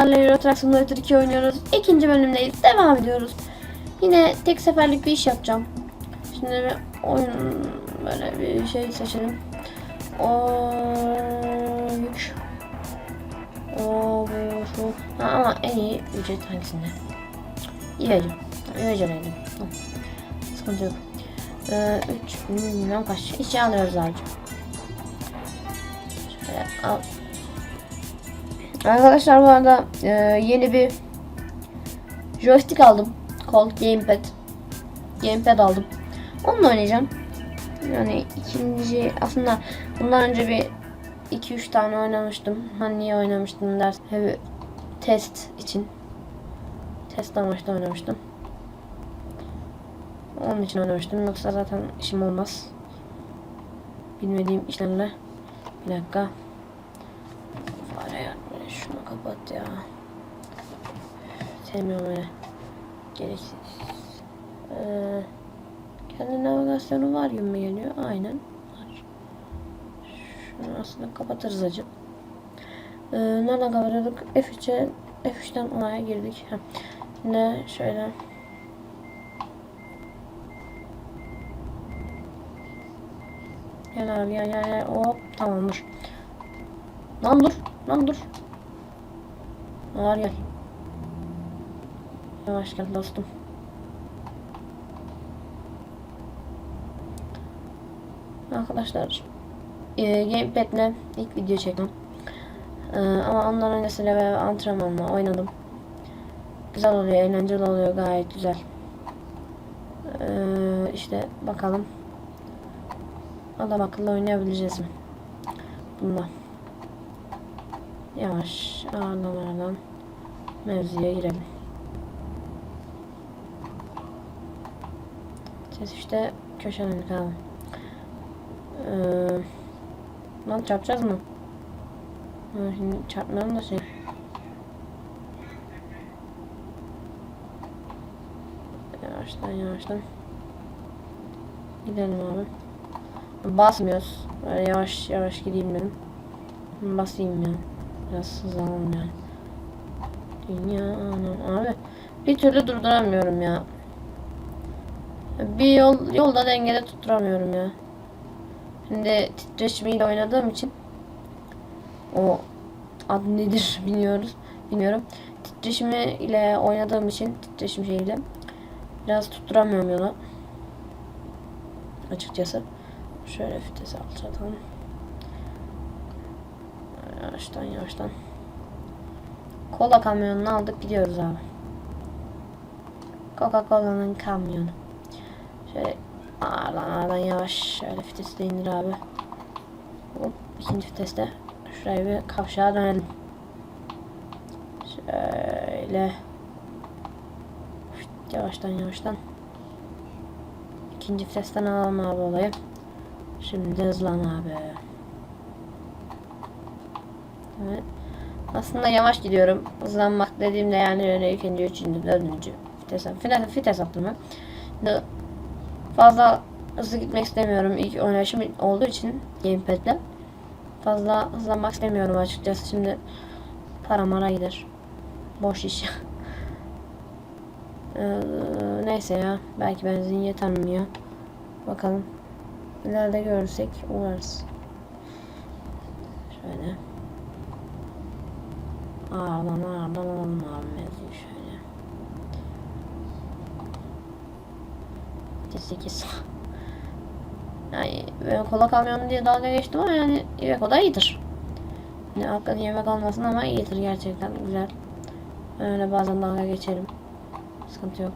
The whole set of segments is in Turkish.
sizlerle Euro Truck Simulator 2 oynuyoruz. İkinci bölümdeyiz. Devam ediyoruz. Yine tek seferlik bir iş yapacağım. Şimdi bir oyun böyle bir şey seçelim. O yük. O şu. Ha, ama en iyi ücret hangisinde? İvece'deydim. Tamam. Sıkıntı yok. Ee, 3 bilmem kaç. İçi alıyoruz abi. Şöyle al. Arkadaşlar bu arada e, yeni bir joystick aldım. Kol gamepad. Gamepad aldım. Onunla oynayacağım. Yani ikinci aslında bundan önce bir 2-3 tane oynamıştım. Hani niye oynamıştım ders. Test için. Test amaçlı oynamıştım. Onun için oynamıştım. Yoksa zaten işim olmaz. Bilmediğim işlerle. Bir dakika. Fare ya. Böyle şunu kapat ya. Sevmiyorum öyle. Gereksiz. Ee, kendi navigasyonu var gibi mi geliyor? Aynen. Şunu aslında kapatırız acı. Ee, nereden kapatıyorduk? F3'e F3'ten olaya girdik. Yine şöyle Gel abi gel gel gel. Hop tamamdır. Lan dur. Lan dur. Ağır gel. Yavaş gel dostum. Arkadaşlar e, Gamepad'le ilk video çektim. E, ama ondan öncesiyle ve antrenmanla oynadım. Güzel oluyor, eğlenceli oluyor, gayet güzel. E, işte bakalım. Adam akıllı oynayabileceğiz mi? Bunda. Yavaş, ağırdan mevzuya girelim. Ses işte köşeden kaldı. Ee, lan çarpacağız mı? Ha, şimdi çarpmayalım da şey. Yavaştan yavaştan. Gidelim abi. Basmıyoruz. Böyle yavaş yavaş gideyim dedim. Basayım ya. Biraz hızlanalım yani. Dünya anam. Abi bir türlü durduramıyorum ya. Bir yol yolda dengede tutturamıyorum ya. Şimdi titreşimiyle oynadığım için o adı nedir bilmiyoruz. Bilmiyorum. Titreşimi ile oynadığım için titreşim şeyiyle biraz tutturamıyorum yola. Açıkçası. Şöyle vites alçaltalım. Yavaştan yavaştan. Kola kamyonunu aldık gidiyoruz abi. Coca-Cola'nın kamyonu. Şöyle ağırdan ağırdan yavaş şöyle vitesi de indir abi. Hop ikinci viteste şuraya bir kavşağa dönelim. Şöyle yavaştan yavaştan ikinci vitesten alalım abi olayı. Şimdi hızlan abi. Aslında yavaş gidiyorum. Hızlanmak dediğimde yani öyle ikinci, üçüncü, dördüncü vites, vites, ben. Şimdi fazla hızlı gitmek istemiyorum. İlk oynayışım olduğu için gamepad'le. Fazla hızlanmak istemiyorum açıkçası. Şimdi para mara gider. Boş iş. ee, neyse ya. Belki benzin yeter? Bakalım. İleride görürsek uğrarız. Şöyle. Ağırdan alalım abi mevzuyu şöyle. 8 Yani ben kola kamyonu diye dalga geçtim ama yani yemek o da iyidir. Yani hakikaten yemek olmasın ama iyidir gerçekten güzel. Öyle bazen dalga geçerim. Sıkıntı yok.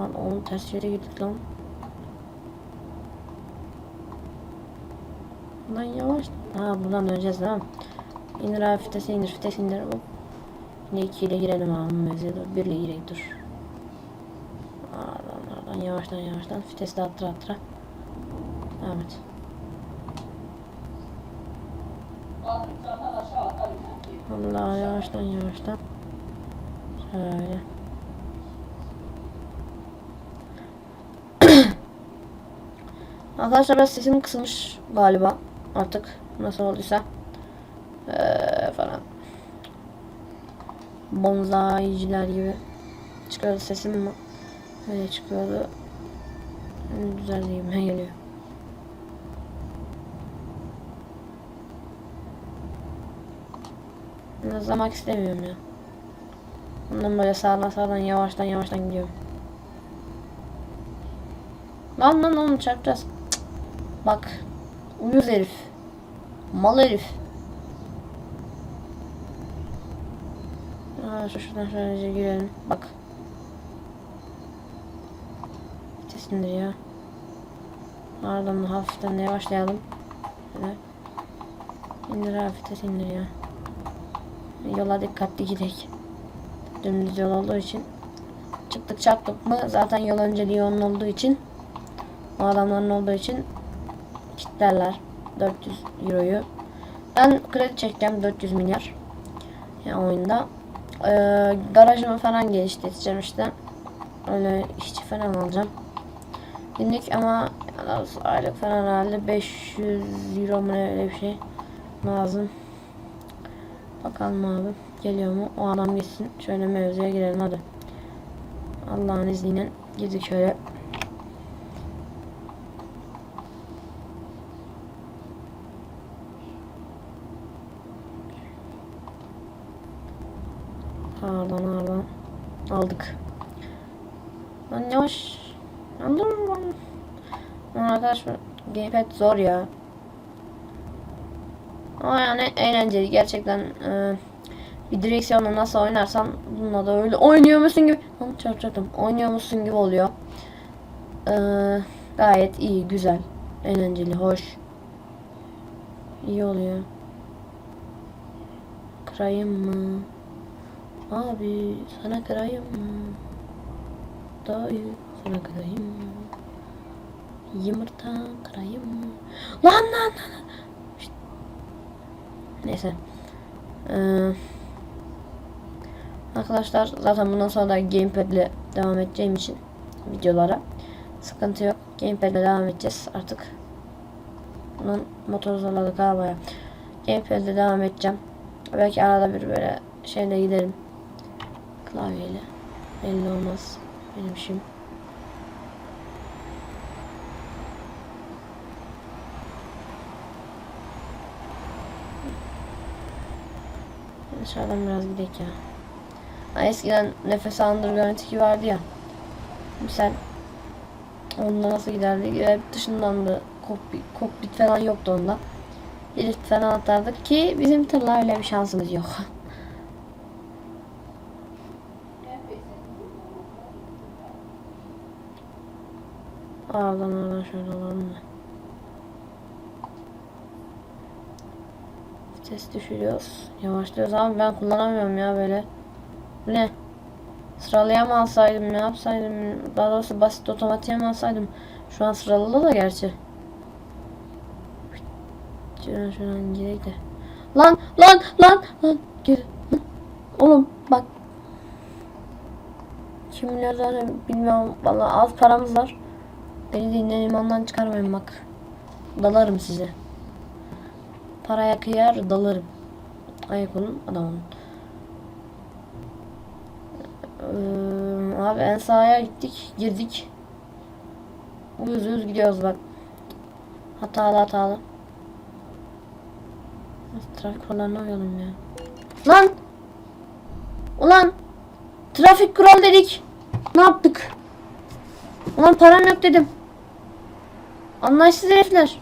Lan onun ters yere gittik lan. Lan yavaş. Ha buradan döneceğiz değil mi? İndir abi fitesi indir fitesi indir. Hop. Yine 2 ile girelim abi mevzuya dur. 1 ile girek dur. Aradan aradan yavaştan yavaştan fitesi de attıra attıra. Evet. Allah yavaştan yavaştan. Şöyle. Arkadaşlar biraz sesim kısılmış galiba artık nasıl olduysa falan bonsaiciler gibi çıkıyordu sesim mi? Öyle çıkıyordu. Güzel gibime geliyor. Hızlamak istemiyorum ya. Ondan böyle sağdan sağdan yavaştan yavaştan gidiyorum. Lan lan oğlum çarpacağız. Cık. Bak. Uyuz herif. Mal herif. Şu şuradan şöylece girelim. Bak. Vitesindir ya. Ardından hafiften de yavaşlayalım. Şöyle. İndir abi vites indir ya. Yola dikkatli gidelim. Dümdüz yol olduğu için. Çıktık çarptık mı zaten yol önceliği onun olduğu için. O adamların olduğu için kitlerler 400 euroyu. Ben kredi çekeceğim 400 milyar. Yani oyunda. Ee, garajımı falan geliştireceğim işte. Öyle işçi falan alacağım. Günlük ama aylık falan herhalde 500 euro mu öyle bir şey lazım. Bakalım abi geliyor mu? O adam gitsin. Şöyle mevzuya girelim hadi. Allah'ın izniyle girdik şöyle. Pardon pardon. Aldık. Lan yavaş. Anladın mı? Lan Arkadaşlar gamepad zor ya. Ama yani eğlenceli gerçekten e, bir direksiyonla nasıl oynarsan bununla da öyle oynuyormuşsun gibi Lan çarpacağım oynuyormuşsun gibi oluyor. E, gayet iyi güzel eğlenceli hoş iyi oluyor. Kırayım mı? Abi sana kırayım? Dayı sana kırayım? Yumurta kırayım? Lan lan lan. Şşt. Neyse. Ee, arkadaşlar zaten bundan sonra da gamepad ile devam edeceğim için videolara sıkıntı yok. Gamepad ile devam edeceğiz artık. Bunun motor zorladık arabaya. Gamepad ile devam edeceğim. Belki arada bir böyle şeyle giderim. Klavyeyle. Belli olmaz. Benim işim. Dışarıdan biraz gidelim ya. Ha, eskiden nefes alındır garanti vardı ya. Misal onda nasıl giderdi? Hep dışından da kokpit, kokpit falan yoktu onda. Lift falan atardık ki bizim tırla öyle bir şansımız yok. Oradan oradan şöyle alalım da. Vites düşürüyoruz. Yavaşlıyoruz ama ben kullanamıyorum ya böyle. Ne? Sıralaya mı alsaydım ne yapsaydım? Daha doğrusu basit otomatiğe mi alsaydım? Şu an sıralı da gerçi. Şuradan şuradan gidelim de. Lan lan lan lan geri. Oğlum bak. Kim zaten bilmiyorum. Valla az paramız var. Beni dinle limandan çıkarmayın bak. Dalarım size. Paraya kıyar dalarım. Ayak olun adamın. Ee, abi en sağa gittik girdik. Uyuz uyuz gidiyoruz bak. Hatalı hatalı. Trafik kurallarına uyalım ya. Lan! Ulan! Trafik kural dedik. Ne yaptık? Ulan param yok dedim. Anlaşsız herifler.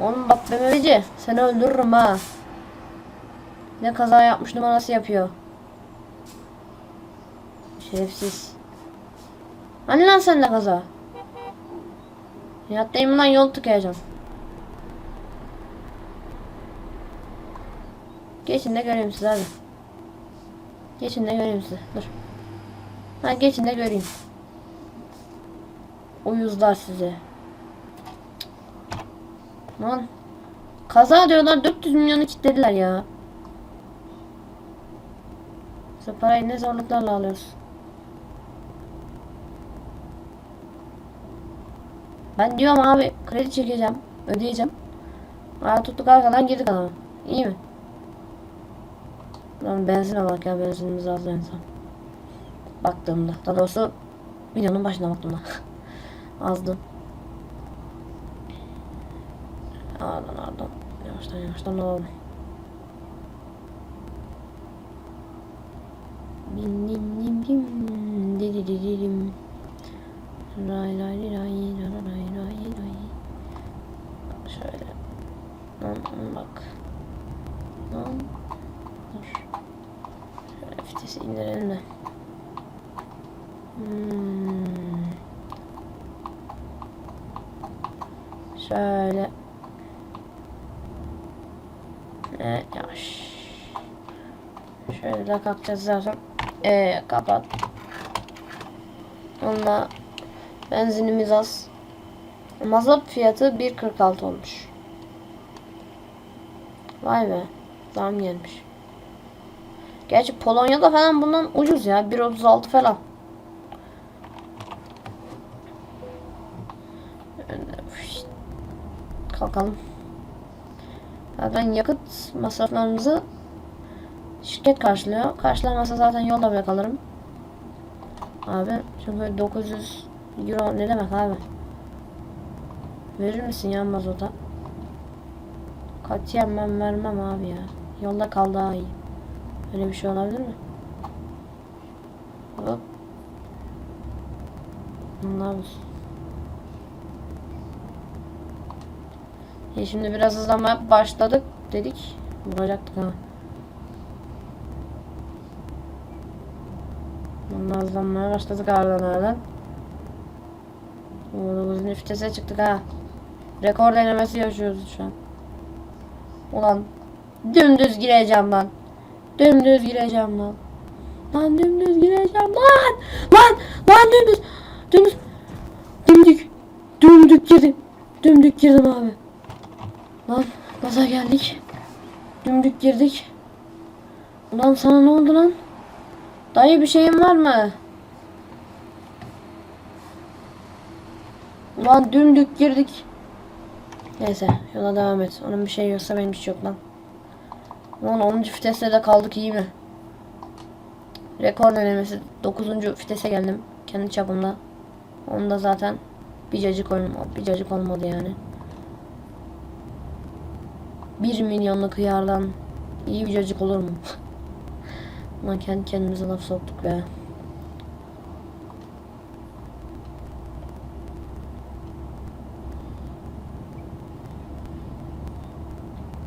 Oğlum bak BMW'ci seni öldürürüm ha. Ne kaza yapmış numarası yapıyor. Şerefsiz. Hani lan sende kaza? Yattayım lan yol tıkayacağım. Geçin de göreyim sizi hadi. Geçin de göreyim sizi. Dur. Ha geçin de göreyim. Uyuzlar sizi. Lan. Kaza diyorlar 400 milyonu kilitlediler ya. Biz parayı ne zorluklarla alıyoruz. Ben diyorum abi kredi çekeceğim. Ödeyeceğim. Aa tuttuk arkadan girdik adamı. İyi mi? Lan benzin alak ya benzinimiz az insan. Baktığımda. Daha doğrusu videonun başına baktığımda. Azdı. Ardın ardın. Yavaştan yavaştan alalım. Bim bim bim bim. Di di di di dim. Ray ray ray ray ray ray ray. Şöyle. Lan bak. Lan. Dur. Şöyle vitesi indirelim de. Hmm. Şöyle. Evet yavaş. Şöyle de kalkacağız zaten. Ee, kapat. Onunla benzinimiz az. Mazot fiyatı 1.46 olmuş. Vay be. Zam gelmiş. Gerçi Polonya'da falan bundan ucuz ya. 1.36 falan. Kalkalım. Zaten yakıt masraflarımızı şirket karşılıyor. Karşılamasa zaten yolda bile kalırım. Abi çünkü 900 euro ne demek abi? Verir misin ya mazota? Katiyen ben vermem abi ya. Yolda kal daha iyi. Öyle bir şey olabilir mi? Hop. Ne yapıyorsun? Ya şimdi biraz hızlanmaya başladık dedik. Vuracaktık ha. Bundan hızlanmaya başladık ardından ardından. Oo, uzun vitese çıktık ha. Rekor denemesi yaşıyoruz şu an. Ulan dümdüz gireceğim lan. Dümdüz gireceğim lan. Lan dümdüz gireceğim lan. Lan lan dümdüz. Dümdüz. Dümdük. Dümdük girdim. Dümdük girdim abi. Lan gaza geldik. Dümdük girdik. Ulan sana ne oldu lan? Dayı bir şeyin var mı? Ulan dümdük girdik. Neyse yola devam et. Onun bir şey yoksa benim şey yok lan. Ulan 10. viteste de kaldık iyi mi? Rekor denemesi 9. vitese geldim. Kendi çapımda. Onda zaten bir cacık olmadı. Bir cacık olmadı yani. 1 milyonluk hıyardan iyi bir cacık olur mu? Ulan kendi kendimize laf soktuk be.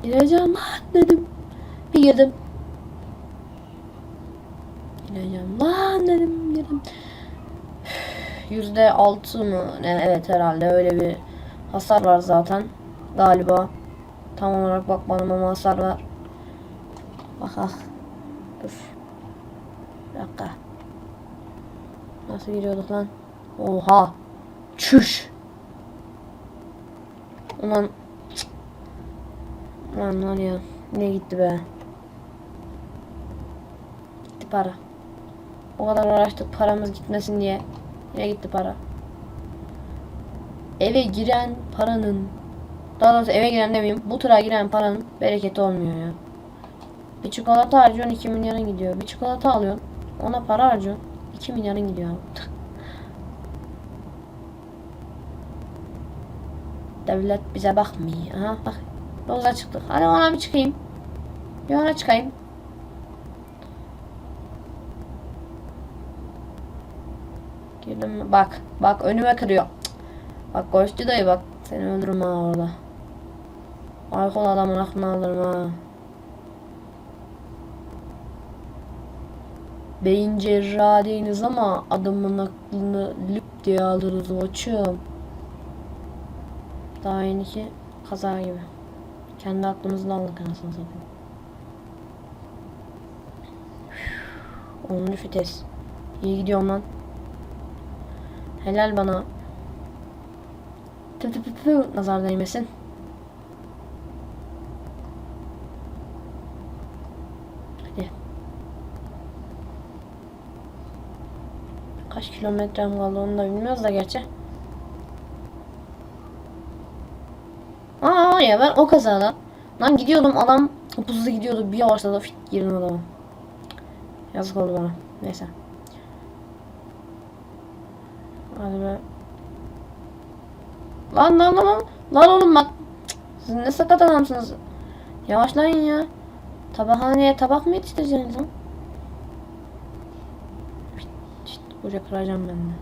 Gireceğim lan dedim. Bir girdim. Gireceğim lan dedim girdim. Yüzde altı mı? Evet herhalde öyle bir hasar var zaten. Galiba. Tam olarak bakmadım ama hasar var. Bak ah. Dur. Bir dakika. Nasıl giriyorduk lan? Oha. Çüş. Ulan. Ulan var ya. Ne gitti be. Gitti para. O kadar uğraştık paramız gitmesin diye. Yine gitti para. Eve giren paranın daha doğrusu eve giren demeyeyim. Bu tura giren paranın bereketi olmuyor ya. Bir çikolata harcıyorsun 2 milyarın gidiyor. Bir çikolata alıyorsun. Ona para harcıyorsun. 2 milyarın gidiyor. Devlet bize bakmıyor. Aha bak. Yolda çıktık. Hadi ona bir çıkayım. Bir ona çıkayım. Girdim? Bak. Bak önüme kırıyor. Bak koştu dayı bak. Seni öldürürüm ha orada. Alkol adamın aklını alırım ha. Beyin cerrahı değiliz ama adamın aklını lüp diye alırız koçum. Daha yeni ki kaza gibi. Kendi aklımızla aldık anasını satayım. Onlu vites. İyi gidiyorum lan. Helal bana. Tü tü tü tü nazar değmesin. Hadi. Kaç kilometrem kaldı onu da bilmiyoruz da gerçi. Aa ya ben o kazada lan gidiyordum adam hızlı gidiyordu bir yavaşladı fit girdim adama. Yazık oldu bana. Neyse. Hadi be. Lan lan lan lan. Lan oğlum bak. Siz ne sakat adamsınız. Yavaşlayın ya. Tabakhaneye tabak mı yetiştireceksiniz lan? Şşt, Buraya kıracağım ben de.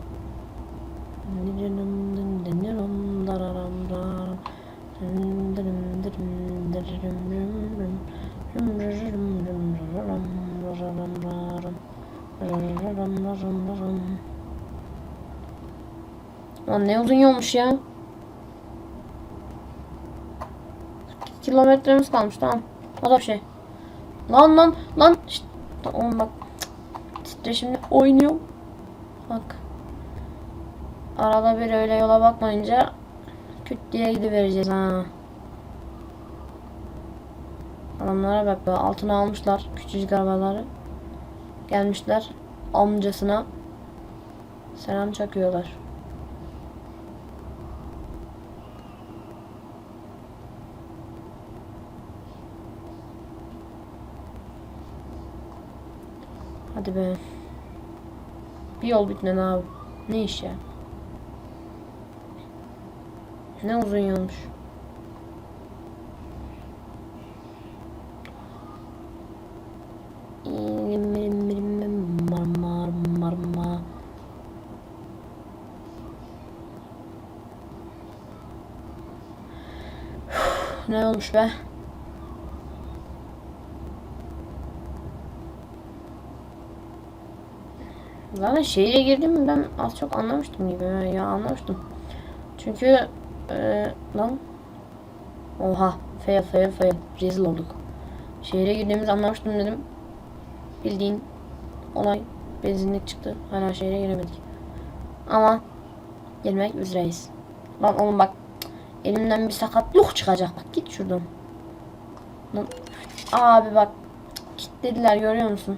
Lan ne uzun yolmuş ya. Kilometremiz kalmış tamam. O da bir şey. Lan lan lan. Şşt. Oğlum bak. Titreşimle oynuyor. Arada bir öyle yola bakmayınca küt diye gidivereceğiz ha. Adamlara bak be altına almışlar küçücük arabaları. Gelmişler amcasına selam çakıyorlar. Hadi be. Bir yol bitmedi abi. Ne iş ya? Ne uzun yolmuş. Ne olmuş be? Zaten şehire girdim ben az çok anlamıştım gibi ya anlamıştım. Çünkü e, lan oha fail fail fail rezil olduk. Şehire girdiğimizi anlamıştım dedim. Bildiğin olay benzinlik çıktı. Hala şehire giremedik. Ama gelmek üzereyiz. Lan oğlum bak elimden bir sakatlık çıkacak. Bak git şuradan. Lan abi bak kilitlediler görüyor musun?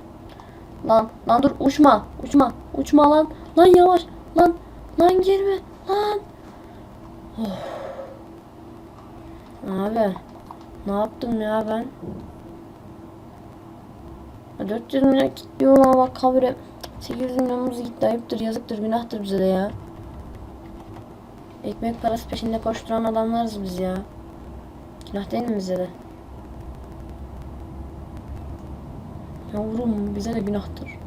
Lan lan dur uçma uçma uçma lan lan yavaş lan lan girme lan Of. Abi ne yaptım ya ben 400 milyon gidiyor lan bak kabire 800 milyonumuz gitti ayıptır yazıktır günahtır bize de ya Ekmek parası peşinde koşturan adamlarız biz ya Günah değil mi bize de Yavrum bize de günahtır.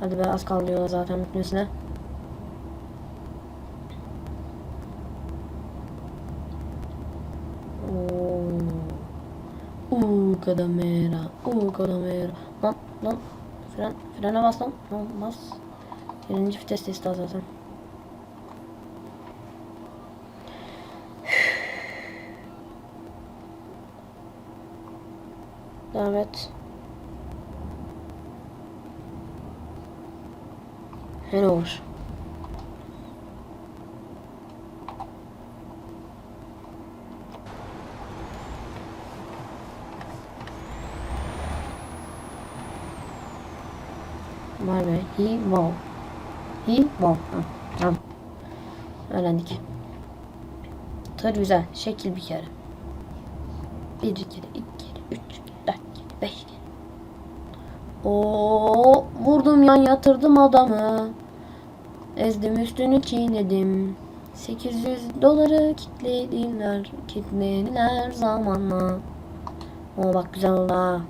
Hadi be az kaldı yola zaten bitmesine. Kadamera, uuu kadamera. Lan lan fren, frene bas lan. Bas. Birinci vites testi zaten. Devam et. Ne olur. Vay be. He wow. He wow. Tamam. Öğrendik. Tır güzel. Şekil bir kere. Bir kere, iki kere, üç kere, dört kere, beş kere. Oo, vurdum yan yatırdım adamı. Ezdim üstünü çiğnedim. 800 doları kitlediler, kitlediler zamanla. O bak güzel oldu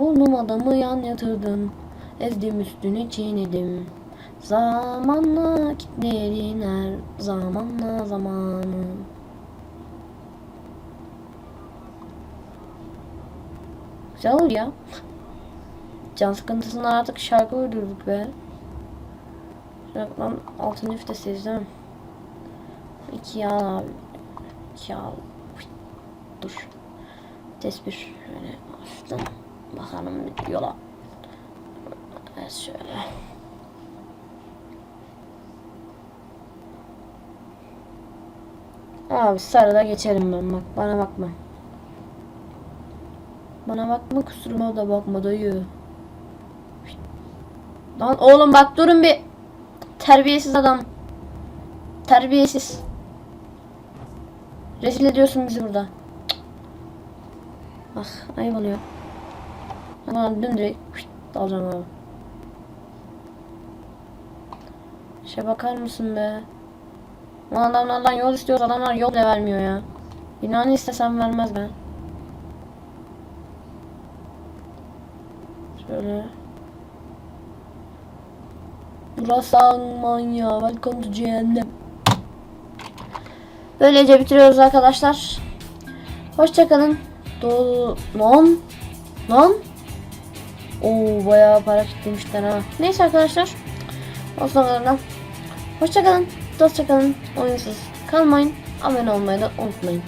Vurdum adamı yan yatırdım. Ezdim üstünü çiğnedim. Zamanla kitlediler, zamanla zamanı. Güzel olur ya. Can sıkıntısından artık şarkı uydurduk be. Lan 6. vitesteyiz değil mi? 2 yağ abi. 2 yağ. Dur. 1. Şöyle hafiften bakalım yola. Evet şöyle. Abi sarıda geçerim ben bak bana bakma. Bana bakma kusuruma da bakma dayı. Lan oğlum bak durun bir. Terbiyesiz adam. Terbiyesiz. Rezil ediyorsun bizi burada. Ah ayıp oluyor. Ama dümdürek fışt, dalacağım abi. İşe bakar mısın be? Lan adamlardan yol istiyoruz adamlar yol bile vermiyor ya. Binanı istesem vermez ben. Şöyle. Burası Almanya. Welcome to cehennem. Böylece bitiriyoruz arkadaşlar. Hoşçakalın. Doğru. Lan. Lan. Oo bayağı para kitlemişler ha. Neyse arkadaşlar. O zaman hoşçakalın. Dostça kalın. Oyunsuz kalmayın. Abone olmayı da unutmayın.